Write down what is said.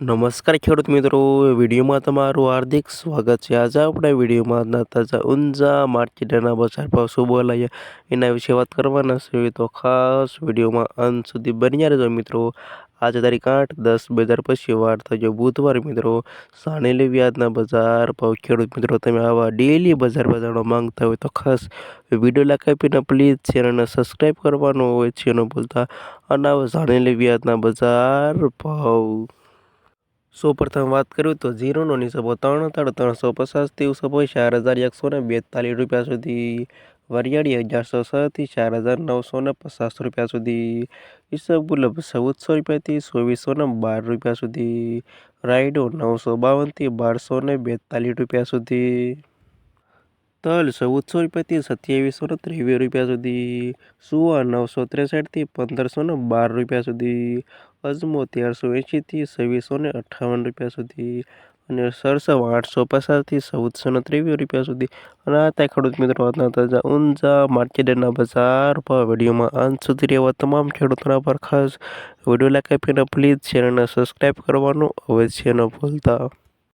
નમસ્કાર ખેડૂત મિત્રો વિડીયોમાં તમારું હાર્દિક સ્વાગત છે. આજે આપણે વિડીયોમાં તાજા ઊંઝા માર્કેટના બજાર ભાવ શું બોલાયા, એના વિશે વાત કરવાના છે. તો ખાસ વિડીયોમાં અંત સુધી બન્યા રહેજો મિત્રો. આજે તારીખ આઠ દસ બે હજાર પછી વાર થયો બુધવાર મિત્રો. સાણેલી વ્યાજના બજાર ભાવ. ખેડૂત મિત્રો, તમે આવા ડેલી બજાર બજારો માંગતા હોય તો ખાસ વીડિયો લાઈક આપીને પ્લીઝ ચેનલને સબસ્ક્રાઈબ કરવાનું હોય છે ન ભૂલતા અને આવા સાણેલી વ્યાજના બજાર ભાવ. સૌપ્રથમ વાત કરું તો ઝીરોનો નિસબો ત્રણ હજાર ત્રણસો પચાસથી ઉસબો ચાર હજાર એકસો ને બેતાલીસ રૂપિયા સુધી. વરિયાળી અગિયારસો છથી ચાર હજાર નવસો ને પચાસ રૂપિયા સુધી. ઈસબગુલ ચૌદસો રૂપિયાથી ચોવીસો ને બાર રૂપિયા સુધી. રાયડો નવસો બાવનથી બારસો ને બેતાલીસ રૂપિયા સુધી. તલ ચૌદસો રૂપિયાથી સત્યાવીસો ને ત્રેવીસ રૂપિયા સુધી. સુવા નવસો ત્રેસઠથી પંદરસો ને બાર રૂપિયા સુધી. અજમો તેરસો એંશીથી છવ્વીસો ને અઠ્ઠાવન રૂપિયા સુધી અને સરસવ આઠસો પચાસથી ચૌદસો ને ત્રેવીસ રૂપિયા સુધી. અને આ ત્યાં ખેડૂત મિત્રો આજના તાજા ઊંઝા માર્કેટના બજાર પર. વિડીયોમાં અંત સુધી રહેવા તમામ ખેડૂતોના પર ખાસ વીડિયો લાઈક આપીને પ્લીઝ ચેનલને સબસ્ક્રાઈબ કરવાનું અવશ્ય ન ભૂલતા.